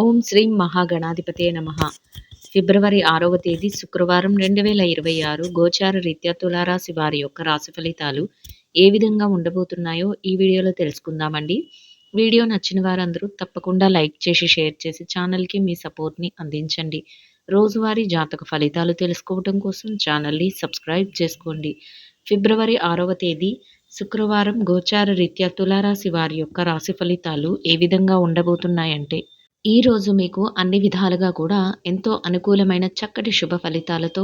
ఓం శ్రీ మహాగణాధిపతే నమ. ఫిబ్రవరి ఆరవ తేదీ శుక్రవారం రెండు వేల ఇరవై ఆరు గోచార రీత్యా తులారాశి వారి యొక్క రాశి ఫలితాలు ఏ విధంగా ఉండబోతున్నాయో ఈ వీడియోలో తెలుసుకుందామండి. వీడియో నచ్చిన వారందరూ తప్పకుండా లైక్ చేసి షేర్ చేసి ఛానల్కి మీ సపోర్ట్ని అందించండి. రోజువారీ జాతక ఫలితాలు తెలుసుకోవడం కోసం ఛానల్ని సబ్స్క్రైబ్ చేసుకోండి. ఫిబ్రవరి ఆరవ తేదీ శుక్రవారం గోచార రీత్యా తులారాశి వారి యొక్క రాశి ఫలితాలు ఏ విధంగా ఉండబోతున్నాయంటే ఈరోజు మీకు అన్ని విధాలుగా కూడా ఎంతో అనుకూలమైన చక్కటి శుభ ఫలితాలతో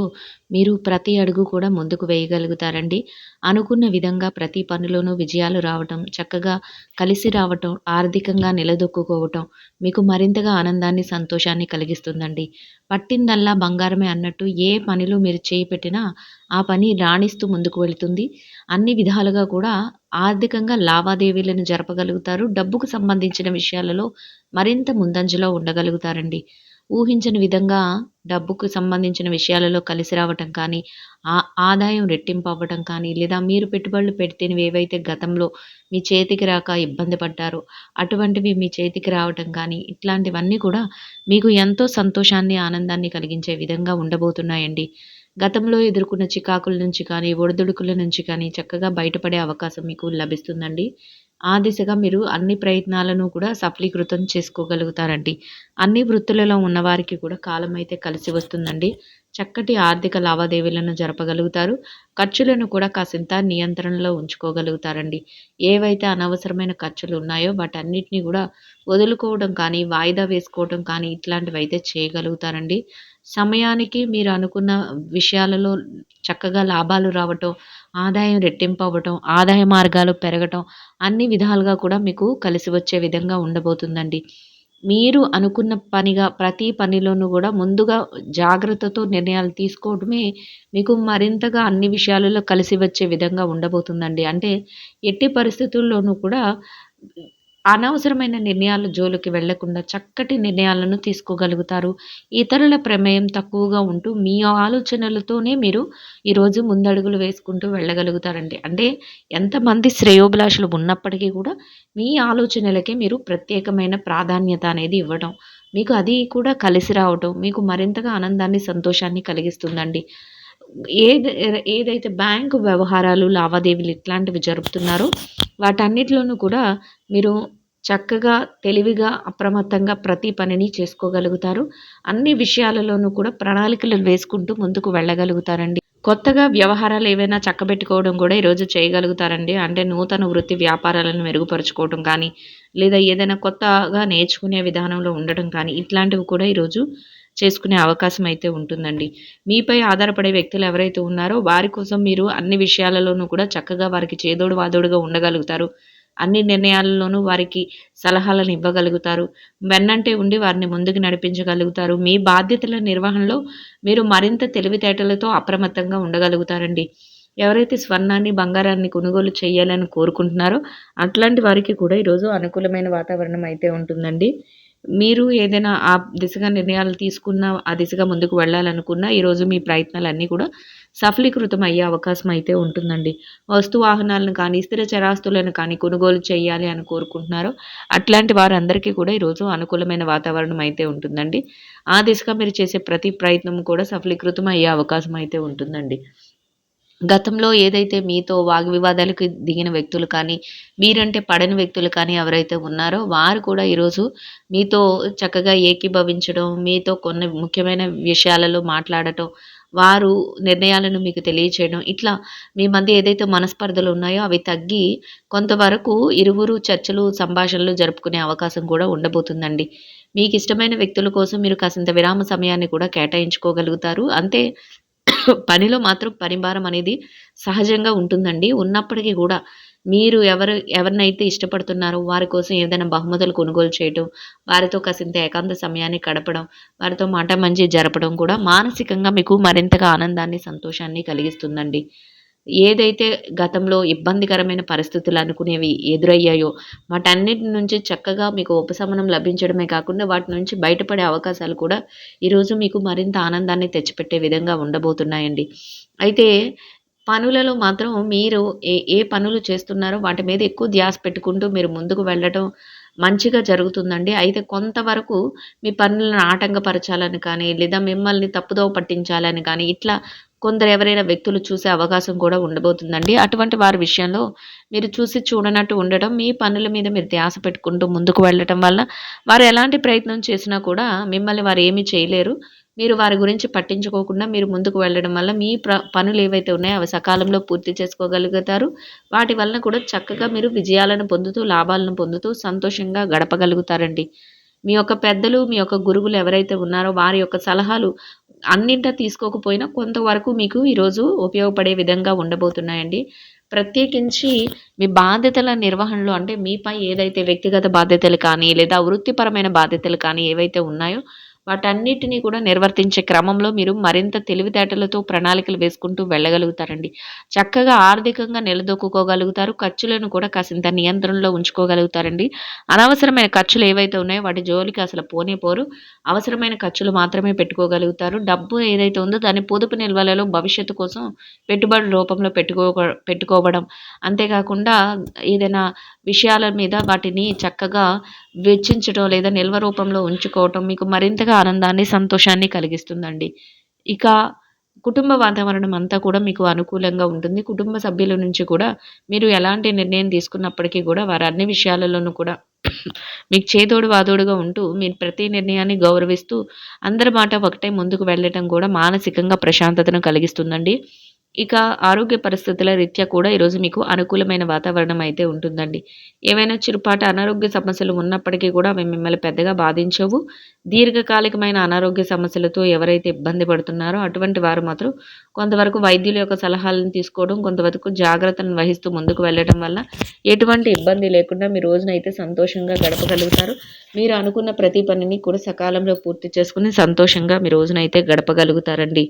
మీరు ప్రతి అడుగు కూడా ముందుకు వేయగలుగుతారండి. అనుకున్న విధంగా ప్రతి పనిలోనూ విజయాలు రావటం చక్కగా కలిసి రావటం ఆర్థికంగా నిలదొక్కుకోవటం మీకు మరింతగా ఆనందాన్ని సంతోషాన్ని కలిగిస్తుందండి. పట్టిందల్లా బంగారమే అన్నట్టు ఏ పనిలో మీరు చేయి పెట్టినా ఆ పని రాణిస్తూ ముందుకు వెళుతుంది. అన్ని విధాలుగా కూడా ఆర్థికంగా లావాదేవీలను జరపగలుగుతారు. డబ్బుకు సంబంధించిన విషయాలలో మరింత ముందంజలో ఉండగలుగుతారండి. ఊహించని విధంగా డబ్బుకు సంబంధించిన విషయాలలో కలిసి రావటం కానీ ఆ ఆదాయం రెట్టింపు అవ్వటం కానీ లేదా మీరు పెట్టుబడులు పెడితేనివి ఏవైతే గతంలో మీ చేతికి రాక ఇబ్బంది పడ్డారో అటువంటివి మీ చేతికి రావటం కానీ ఇట్లాంటివన్నీ కూడా మీకు ఎంతో సంతోషాన్ని ఆనందాన్ని కలిగించే విధంగా ఉండబోతున్నాయండి. గతంలో ఎదుర్కొన్న చికాకుల నుంచి కానీ ఒడిదుడుకుల నుంచి కానీ చక్కగా బయటపడే అవకాశం మీకు లభిస్తుందండి. ఆ దిశగా మీరు అన్ని ప్రయత్నాలను కూడా సఫలీకృతం చేసుకోగలుగుతారండి. అన్ని వృత్తులలో ఉన్నవారికి కూడా కాలం అయితే కలిసి వస్తుందండి. చక్కటి ఆర్థిక లావాదేవీలను జరపగలుగుతారు. ఖర్చులను కూడా కాసింత నియంత్రణలో ఉంచుకోగలుగుతారండి. ఏవైతే అనవసరమైన ఖర్చులు ఉన్నాయో వాటన్నిటిని కూడా వదులుకోవడం కానీ వాయిదా వేసుకోవడం కానీ ఇట్లాంటివి అయితే చేయగలుగుతారండి. సమయానికి మీరు అనుకున్న విషయాలలో చక్కగా లాభాలు రావటం ఆదాయం రెట్టింపు అవ్వటం ఆదాయ మార్గాలు పెరగటం అన్ని విధాలుగా కూడా మీకు కలిసి వచ్చే విధంగా ఉండబోతుందండి. మీరు అనుకున్న పనిగా ప్రతి పనిలోనూ కూడా ముందుగా జాగ్రత్తతో నిర్ణయాలు తీసుకోవడమే మీకు మరింతగా అన్ని విషయాలలో కలిసి వచ్చే విధంగా ఉండబోతుందండి. అంటే ఎట్టి పరిస్థితుల్లోనూ కూడా అనవసరమైన నిర్ణయాల జోలికి వెళ్ళకుండా చక్కటి నిర్ణయాలను తీసుకోగలుగుతారు. ఇతరుల ప్రమేయం తక్కువగా ఉంటూ మీ ఆలోచనలతోనే మీరు ఈరోజు ముందడుగులు వేసుకుంటూ వెళ్ళగలుగుతారండి. అంటే ఎంతమంది శ్రేయోభిలాషులు ఉన్నప్పటికీ కూడా మీ ఆలోచనలకే మీరు ప్రత్యేకమైన ప్రాధాన్యత అనేది ఇవ్వడం మీకు అది కూడా కలిసి రావటం మీకు మరింతగా ఆనందాన్ని సంతోషాన్ని కలిగిస్తుందండి. ఏది ఏదైతే బ్యాంకు వ్యవహారాలు లావాదేవీలు ఇట్లాంటివి జరుపుతున్నారో వాటన్నిటిలోనూ కూడా మీరు చక్కగా తెలివిగా అప్రమత్తంగా ప్రతి పనిని చేసుకోగలుగుతారు. అన్ని విషయాలలోనూ కూడా ప్రణాళికలు వేసుకుంటూ ముందుకు వెళ్ళగలుగుతారండి. కొత్తగా వ్యవహారాలు ఏవైనా చక్కబెట్టుకోవడం కూడా ఈరోజు చేయగలుగుతారండి. అంటే నూతన వృత్తి వ్యాపారాలను మెరుగుపరుచుకోవడం కానీ లేదా ఏదైనా కొత్తగా నేర్చుకునే విధానంలో ఉండటం కానీ ఇట్లాంటివి కూడా ఈరోజు చేసుకునే అవకాశం అయితే ఉంటుందండి. మీపై ఆధారపడే వ్యక్తులు ఎవరైతే ఉన్నారో వారి కోసం మీరు అన్ని విషయాలలోనూ కూడా చక్కగా వారికి చేదోడు వాదోడుగా ఉండగలుగుతారు. అన్ని నిర్ణయాలలోనూ వారికి సలహాలను ఇవ్వగలుగుతారు. వెన్నంటే ఉండి వారిని ముందుకు నడిపించగలుగుతారు. మీ బాధ్యతల నిర్వహణలో మీరు మరింత తెలివితేటలతో అప్రమత్తంగా ఉండగలుగుతారండి. ఎవరైతే స్వర్ణాన్ని బంగారాన్ని కొనుగోలు చేయాలని కోరుకుంటున్నారో అట్లాంటి వారికి కూడా ఈరోజు అనుకూలమైన వాతావరణం అయితే ఉంటుందండి. మీరు ఏదైనా ఆ దిశగా నిర్ణయాలు తీసుకున్న ఆ దిశగా ముందుకు వెళ్ళాలనుకున్నా ఈరోజు మీ ప్రయత్నాలన్నీ కూడా సఫలీకృతం అయ్యే అవకాశం అయితే ఉంటుందండి. వస్తు వాహనాలను కానీ స్థిర చరాస్తులను కానీ కొనుగోలు చేయాలి అని కోరుకుంటున్నారో అట్లాంటి వారందరికీ కూడా ఈరోజు అనుకూలమైన వాతావరణం అయితే ఉంటుందండి. ఆ దిశగా మీరు చేసే ప్రతి ప్రయత్నం కూడా సఫలీకృతం అయ్యే అవకాశం అయితే ఉంటుందండి. గతంలో ఏదైతే మీతో వాగ్వివాదాలకు దిగిన వ్యక్తులు కానీ మీరంటే పడని వ్యక్తులు కానీ ఎవరైతే ఉన్నారో వారు కూడా ఈరోజు మీతో చక్కగా ఏకీభవించడం మీతో కొన్ని ముఖ్యమైన విషయాలలో మాట్లాడటం వారు నిర్ణయాలను మీకు తెలియచేయడం ఇట్లా మీ మధ్య ఏదైతే మనస్పర్ధలు ఉన్నాయో అవి తగ్గి కొంతవరకు ఇరువురు చర్చలు సంభాషణలు జరుపుకునే అవకాశం కూడా ఉండబోతుందండి. మీకు ఇష్టమైన వ్యక్తుల కోసం మీరు కాసింత విరామ సమయాన్ని కూడా కేటాయించుకోగలుగుతారు. అంతే పనిలో మాత్రం పరిభారం అనేది సహజంగా ఉంటుందండి. ఉన్నప్పటికీ కూడా మీరు ఎవరు ఎవరినైతే ఇష్టపడుతున్నారో వారి కోసం ఏదైనా బహుమతులు కొనుగోలు చేయడం వారితో కాసింత ఏకాంత సమయాన్ని గడపడం వారితో మాట మంచి జరపడం కూడా మానసికంగా మీకు మరింతగా ఆనందాన్ని సంతోషాన్ని కలిగిస్తుందండి. ఏదైతే గతంలో ఇబ్బందికరమైన పరిస్థితులు అనుకునేవి ఎదురయ్యాయో వాటన్నిటి నుంచి చక్కగా మీకు ఉపశమనం లభించడమే కాకుండా వాటి నుంచి బయటపడే అవకాశాలు కూడా ఈరోజు మీకు మరింత ఆనందాన్ని తెచ్చిపెట్టే విధంగా ఉండబోతున్నాయండి అయితే పనులలో మాత్రం మీరు ఏ ఏ పనులు చేస్తున్నారో వాటి మీద ఎక్కువ ధ్యాస పెట్టుకుంటూ మీరు ముందుకు వెళ్ళటం మంచిగా జరుగుతుందండి. అయితే కొంతవరకు మీ పనులను ఆటంకపరచాలని కానీ, లేదా మిమ్మల్ని తప్పుదోవ పట్టించాలని కానీ, ఇట్లా కొందరు ఎవరైనా వ్యక్తులు చూసే అవకాశం కూడా ఉండబోతుందండి. అటువంటి వారి విషయంలో మీరు చూసి చూడనట్టు ఉండడం, మీ పనుల మీద మీరు ధ్యాస పెట్టుకుంటూ ముందుకు వెళ్ళటం వల్ల వారు ఎలాంటి ప్రయత్నం చేసినా కూడా మిమ్మల్ని వారు ఏమీ చేయలేరు. మీరు వారి గురించి పట్టించుకోకుండా మీరు ముందుకు వెళ్ళడం వల్ల మీ ప్ర పనులు ఏవైతే ఉన్నాయో అవి సకాలంలో పూర్తి చేసుకోగలుగుతారు. వాటి వలన కూడా చక్కగా మీరు విజయాలను పొందుతూ, లాభాలను పొందుతూ సంతోషంగా గడపగలుగుతారండి. మీ యొక్క పెద్దలు, మీ యొక్క గురువులు ఎవరైతే ఉన్నారో వారి యొక్క సలహాలు అన్నింట తీసుకోకపోయినా కొంతవరకు మీకు ఈరోజు ఉపయోగపడే విధంగా ఉండబోతున్నాయండి. ప్రత్యేకించి మీ బాధ్యతల నిర్వహణలో అంటే మీపై ఏదైతే వ్యక్తిగత బాధ్యతలు కానీ, లేదా వృత్తిపరమైన బాధ్యతలు కానీ ఏవైతే ఉన్నాయో వాటన్నిటిని కూడా నిర్వర్తించే క్రమంలో మీరు మరింత తెలివితేటలతో ప్రణాళికలు వేసుకుంటూ వెళ్ళగలుగుతారండి. చక్కగా ఆర్థికంగా నిలదొక్కుకోగలుగుతారు. ఖర్చులను కూడా కాసింత నియంత్రణలో ఉంచుకోగలుగుతారండి. అనవసరమైన ఖర్చులు ఏవైతే ఉన్నాయో వాటి జోలికి అసలు పోనే పోరు. అవసరమైన ఖర్చులు మాత్రమే పెట్టుకోగలుగుతారు. డబ్బు ఏదైతే ఉందో దాన్ని పొదుపు నిల్వలలో భవిష్యత్తు కోసం పెట్టుబడి రూపంలో పెట్టుకో పెట్టుకోవడం. అంతేకాకుండా ఏదైనా విషయాల మీద వాటిని చక్కగా వెచ్చించటం లేదా నిల్వ రూపంలో ఉంచుకోవటం మీకు మరింతగా ఆనందాన్ని, సంతోషాన్ని కలిగిస్తుందండి. ఇక కుటుంబ వాతావరణం అంతా కూడా మీకు అనుకూలంగా ఉంటుంది. కుటుంబ సభ్యుల నుంచి కూడా మీరు ఎలాంటి నిర్ణయం తీసుకున్నప్పటికీ కూడా వారు అన్ని విషయాలలోనూ కూడా మీకు చేదోడు వాదోడుగా ఉంటూ మీరు ప్రతి నిర్ణయాన్ని గౌరవిస్తూ అందరి మాట ఒకటే ముందుకు వెళ్ళటం కూడా మానసికంగా ప్రశాంతతను కలిగిస్తుందండి. ఇక ఆరోగ్య పరిస్థితుల రీత్యా కూడా ఈరోజు మీకు అనుకూలమైన వాతావరణం అయితే ఉంటుందండి. ఏవైనా చిరుపాటి అనారోగ్య సమస్యలు ఉన్నప్పటికీ కూడా అవి మిమ్మల్ని పెద్దగా బాధించవు. దీర్ఘకాలికమైన అనారోగ్య సమస్యలతో ఎవరైతే ఇబ్బంది పడుతున్నారో అటువంటి వారు మాత్రం కొంతవరకు వైద్యుల యొక్క సలహాలను తీసుకోవడం, కొంతవరకు జాగ్రత్తను వహిస్తూ ముందుకు వెళ్ళడం వల్ల ఎటువంటి ఇబ్బంది లేకుండా మీ రోజునైతే సంతోషంగా గడపగలుగుతారు. మీరు అనుకున్న ప్రతి పనిని కూడా సకాలంలో పూర్తి చేసుకుని సంతోషంగా మీ రోజునైతే గడపగలుగుతారండి.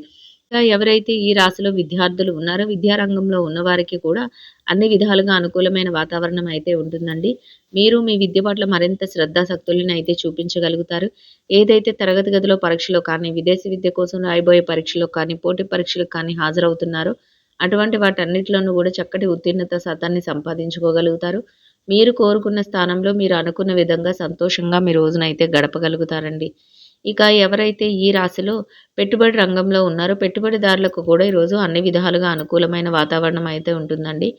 ఇంకా ఎవరైతే ఈ రాశిలో విద్యార్థులు ఉన్నారో విద్యారంగంలో ఉన్నవారికి కూడా అన్ని విధాలుగా అనుకూలమైన వాతావరణం అయితే ఉంటుందండి. మీరు మీ విద్య పట్ల మరింత శ్రద్ధాసక్తులను అయితే చూపించగలుగుతారు. ఏదైతే తరగతి గదిలో పరీక్షలో కానీ, విదేశీ విద్య కోసం రాయబోయే పరీక్షలో కానీ, పోటీ పరీక్షలకు కానీ హాజరవుతున్నారో అటువంటి వాటన్నిటిలోనూ కూడా చక్కటి ఉత్తీర్ణత శాతాన్ని సంపాదించుకోగలుగుతారు. మీరు కోరుకున్న స్థానంలో మీరు అనుకున్న విధంగా సంతోషంగా మీ రోజునైతే గడపగలుగుతారండి. ఇక ఎవరైతే ఈ రాశిలో పెట్టుబడి రంగంలో ఉన్నారో పెట్టుబడిదారులకు కూడా ఈరోజు అన్ని విధాలుగా అనుకూలమైన వాతావరణం అయితే ఉంటుందండి.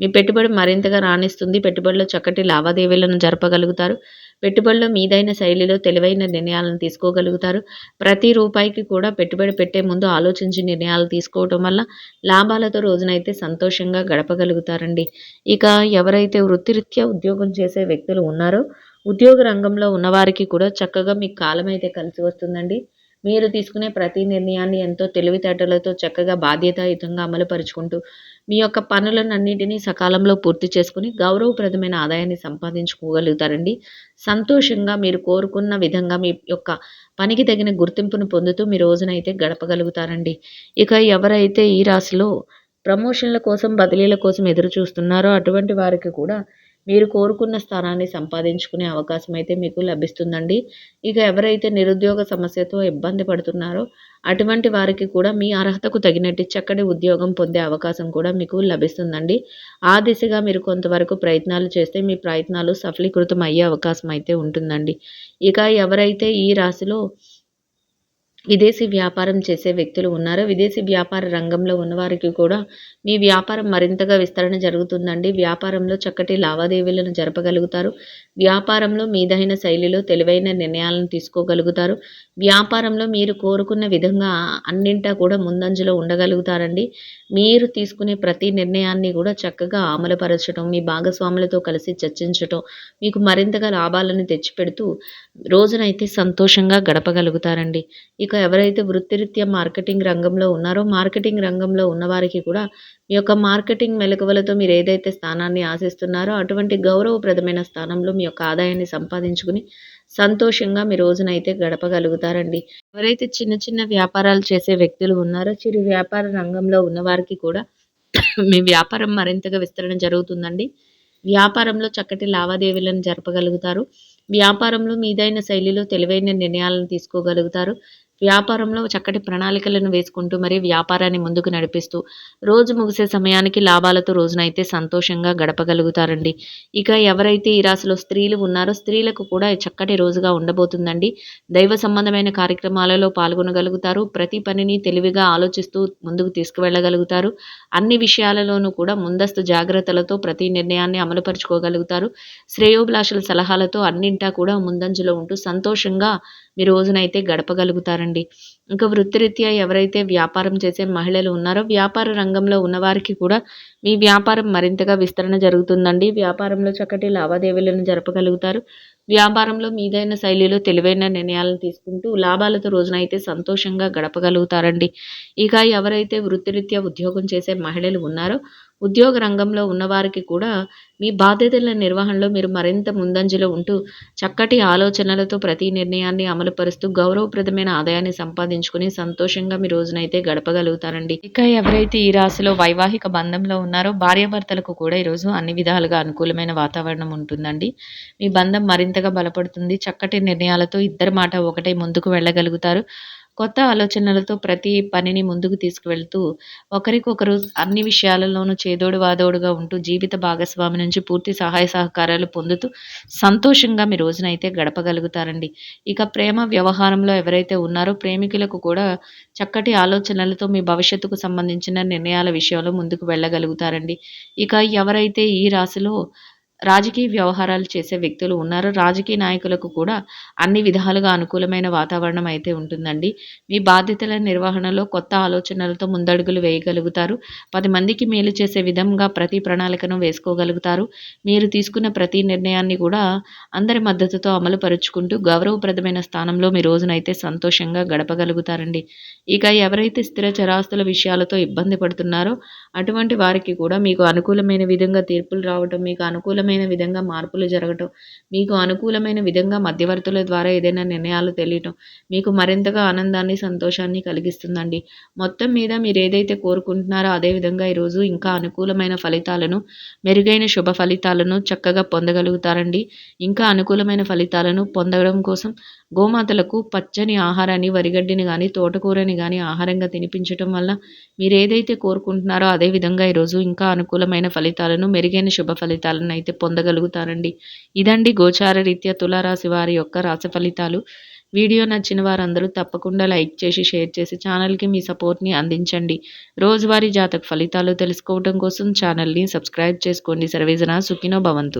మీ పెట్టుబడి మరింతగా రాణిస్తుంది. పెట్టుబడిలో చక్కటి లావాదేవీలను జరపగలుగుతారు. పెట్టుబడిలో మీదైన శైలిలో తెలివైన నిర్ణయాలను తీసుకోగలుగుతారు. ప్రతి రూపాయికి కూడా పెట్టుబడి పెట్టే ముందు ఆలోచించి నిర్ణయాలు తీసుకోవటం వల్ల లాభాలతో రోజునైతే సంతోషంగా గడపగలుగుతారండి. ఇక ఎవరైతే వృత్తిరీత్యా ఉద్యోగం చేసే వ్యక్తులు ఉన్నారో ఉద్యోగ రంగంలో ఉన్నవారికి కూడా చక్కగా మీకు కాలం అయితే కలిసి వస్తుందండి. మీరు తీసుకునే ప్రతి నిర్ణయాన్ని ఎంతో తెలివితేటలతో చక్కగా బాధ్యతాయుతంగా అమలుపరుచుకుంటూ మీ యొక్క పనులనన్నిటినీ సకాలంలో పూర్తి చేసుకుని గౌరవప్రదమైన ఆదాయాన్ని సంపాదించుకోగలుగుతారండి. సంతోషంగా మీరు కోరుకున్న విధంగా మీ యొక్క పనికి తగిన గుర్తింపును పొందుతూ మీ రోజునైతే గడపగలుగుతారండి. ఇక ఎవరైతే ఈ రాశిలో ప్రమోషన్‌ల కోసం, బదిలీల కోసం ఎదురు చూస్తున్నారో అటువంటి వారికి కూడా మీరు కోరుకున్న స్థానాన్ని సంపాదించుకునే అవకాశం అయితే మీకు లభిస్తుందండి. ఇక ఎవరైతే నిరుద్యోగ సమస్యతో ఇబ్బంది పడుతున్నారో అటువంటి వారికి కూడా మీ అర్హతకు తగినట్టు చక్కటి ఉద్యోగం పొందే అవకాశం కూడా మీకు లభిస్తుందండి. ఆ దిశగా మీరు కొంతవరకు ప్రయత్నాలు చేస్తే మీ ప్రయత్నాలు సఫలీకృతం అయ్యే అవకాశం అయితే ఉంటుందండి. ఇక ఎవరైతే ఈ రాశిలో విదేశీ వ్యాపారం చేసే వ్యక్తులు ఉన్నారో విదేశీ వ్యాపార రంగంలో ఉన్నవారికి కూడా మీ వ్యాపారం మరింతగా విస్తరణ జరుగుతుందండి. వ్యాపారంలో చక్కటి లావాదేవీలను జరపగలుగుతారు. వ్యాపారంలో మీదైన శైలిలో తెలివైన నిర్ణయాలను తీసుకోగలుగుతారు. వ్యాపారంలో మీరు కోరుకున్న విధంగా అన్నింటా కూడా ముందంజలో ఉండగలుగుతారండి. మీరు తీసుకునే ప్రతి నిర్ణయాన్ని కూడా చక్కగా అమలుపరచడం మీ భాగస్వాములతో కలిసి చర్చించటం మీకు మరింతగా లాభాలను తెచ్చిపెడుతూ రోజునైతే సంతోషంగా గడపగలుగుతారండి. ఇక ఎవరైతే వృత్తిరీత్యా మార్కెటింగ్ రంగంలో ఉన్నారో మార్కెటింగ్ రంగంలో ఉన్నవారికి కూడా మీ యొక్క మార్కెటింగ్ మెలకువలతో మీరు ఏదైతే స్థానాన్ని ఆశిస్తున్నారో అటువంటి గౌరవప్రదమైన స్థానంలో మీ యొక్క ఆదాయాన్ని సంపాదించుకుని సంతోషంగా మీ రోజునైతే గడపగలుగుతారండి. ఎవరైతే చిన్న చిన్న వ్యాపారాలు చేసే వ్యక్తులు ఉన్నారో చిరు వ్యాపార రంగంలో ఉన్నవారికి కూడా మీ వ్యాపారం మరింతగా విస్తరణ జరుగుతుందండి. వ్యాపారంలో చక్కటి లావాదేవీలను జరపగలుగుతారు. వ్యాపారంలో మీదైన శైలిలో తెలివైన నిర్ణయాలను తీసుకోగలుగుతారు. వ్యాపారంలో చక్కటి ప్రణాళికలను వేసుకుంటూ మరి వ్యాపారాన్ని ముందుకు నడిపిస్తూ రోజు ముగిసే సమయానికి లాభాలతో రోజునైతే సంతోషంగా గడపగలుగుతారండి. ఇక ఎవరైతే ఈ రాశిలో స్త్రీలు ఉన్నారో స్త్రీలకు కూడా చక్కటి రోజుగా ఉండబోతుందండి. దైవ సంబంధమైన కార్యక్రమాలలో పాల్గొనగలుగుతారు. ప్రతి పనిని తెలివిగా ఆలోచిస్తూ ముందుకు తీసుకువెళ్ళగలుగుతారు. అన్ని విషయాలలోనూ కూడా ముందస్తు జాగ్రత్తలతో ప్రతి నిర్ణయాన్ని అమలుపరుచుకోగలుగుతారు. శ్రేయోభిలాషుల సలహాలతో అన్నింటా కూడా ముందంజలో ఉంటూ సంతోషంగా మీ రోజునైతే గడపగలుగుతారండి. ఇంకా వృత్తిరీత్యా ఎవరైతే వ్యాపారం చేసే మహిళలు ఉన్నారో వ్యాపార రంగంలో ఉన్నవారికి కూడా మీ వ్యాపారం మరింతగా విస్తరణ జరుగుతుందండి. వ్యాపారంలో చక్కటి లావాదేవీలను జరపగలుగుతారు. వ్యాపారంలో మీదైన శైలిలో తెలివైన నిర్ణయాలను తీసుకుంటూ లాభాలతో రోజునైతే సంతోషంగా గడపగలుగుతారండి. ఇక ఎవరైతే వృత్తిరీత్యా ఉద్యోగం చేసే మహిళలు ఉన్నారో ఉద్యోగ రంగంలో ఉన్నవారికి కూడా మీ బాధ్యతల నిర్వహణలో మీరు మరింత ముందంజలో ఉంటూ చక్కటి ఆలోచనలతో ప్రతి నిర్ణయాన్ని అమలుపరుస్తూ గౌరవప్రదమైన ఆదాయాన్ని సంపాదించుకుని సంతోషంగా మీ రోజునైతే గడపగలుగుతారండి. ఇక ఎవరైతే ఈ రాశిలో వైవాహిక బంధంలో ఉన్నారో భార్యాభర్తలకు కూడా ఈరోజు అన్ని విధాలుగా అనుకూలమైన వాతావరణం ఉంటుందండి. మీ బంధం మరింతగా బలపడుతుంది. చక్కటి నిర్ణయాలతో ఇద్దరి మాట ఒకటే ముందుకు వెళ్ళగలుగుతారు. కొత్త ఆలోచనలతో ప్రతి పనిని ముందుకు తీసుకువెళ్తూ ఒకరికొకరు అన్ని విషయాలలోనూ చేదోడు వాదోడుగా ఉంటూ జీవిత భాగస్వామి నుంచి పూర్తి సహాయ సహకారాలు పొందుతూ సంతోషంగా మీ రోజునైతే గడపగలుగుతారండి. ఇక ప్రేమ వ్యవహారంలో ఎవరైతే ఉన్నారో ప్రేమికులకు కూడా చక్కటి ఆలోచనలతో మీ భవిష్యత్తుకు సంబంధించిన నిర్ణయాల విషయంలో ముందుకు వెళ్ళగలుగుతారండి. ఇక ఎవరైతే ఈ రాశిలో రాజకీయ వ్యవహారాలు చేసే వ్యక్తులు ఉన్నారు. రాజకీయ నాయకులకు కూడా అన్ని విధాలుగా అనుకూలమైన వాతావరణం అయితే ఉంటుందండి. మీ బాధ్యతల నిర్వహణలో కొత్త ఆలోచనలతో ముందడుగులు వేయగలుగుతారు. పది మందికి మేలు చేసే విధంగా ప్రతి ప్రణాళికను వేసుకోగలుగుతారు. మీరు తీసుకున్న ప్రతి నిర్ణయాన్ని కూడా అందరి మద్దతుతో అమలు పరుచుకుంటూ గౌరవప్రదమైన స్థానంలో మీ రోజునైతే సంతోషంగా గడపగలుగుతారండి. ఇక ఎవరైతే స్థిర చరాస్తుల విషయాలతో ఇబ్బంది పడుతున్నారో అటువంటి వారికి కూడా మీకు అనుకూలమైన విధంగా తీర్పులు రావడం మీకు అనుకూలం అనుకూలమైన విధంగా మార్పులు జరగటం మీకు అనుకూలమైన విధంగా మధ్యవర్తుల ద్వారా ఏదైనా నిర్ణయాలు తెలియటం మీకు మరింతగా ఆనందాన్ని సంతోషాన్ని కలిగిస్తుందండి. మొత్తం మీద మీరు ఏదైతే కోరుకుంటున్నారో అదేవిధంగా ఈరోజు ఇంకా అనుకూలమైన ఫలితాలను మెరుగైన శుభ ఫలితాలను చక్కగా పొందగలుగుతారండి. ఇంకా అనుకూలమైన ఫలితాలను పొందడం కోసం గోమాతలకు పచ్చని ఆహారాన్ని వరిగడ్డిని కానీ తోటకూరని కానీ ఆహారంగా తినిపించటం వల్ల మీరు ఏదైతే కోరుకుంటున్నారో అదేవిధంగా ఈరోజు ఇంకా అనుకూలమైన ఫలితాలను మెరుగైన శుభ ఫలితాలను అయితే పొందగలుగుతారండి. ఇదండి గోచార రీత్యా తులారాశి వారి యొక్క రాశి ఫలితాలు. వీడియో నచ్చిన వారందరూ తప్పకుండా లైక్ చేసి షేర్ చేసి ఛానల్కి మీ సపోర్ట్ని అందించండి. రోజువారీ జాతక ఫలితాలు తెలుసుకోవడం కోసం ఛానల్ని సబ్స్క్రైబ్ చేసుకోండి. సర్వేజన సుఖినో భవంతు.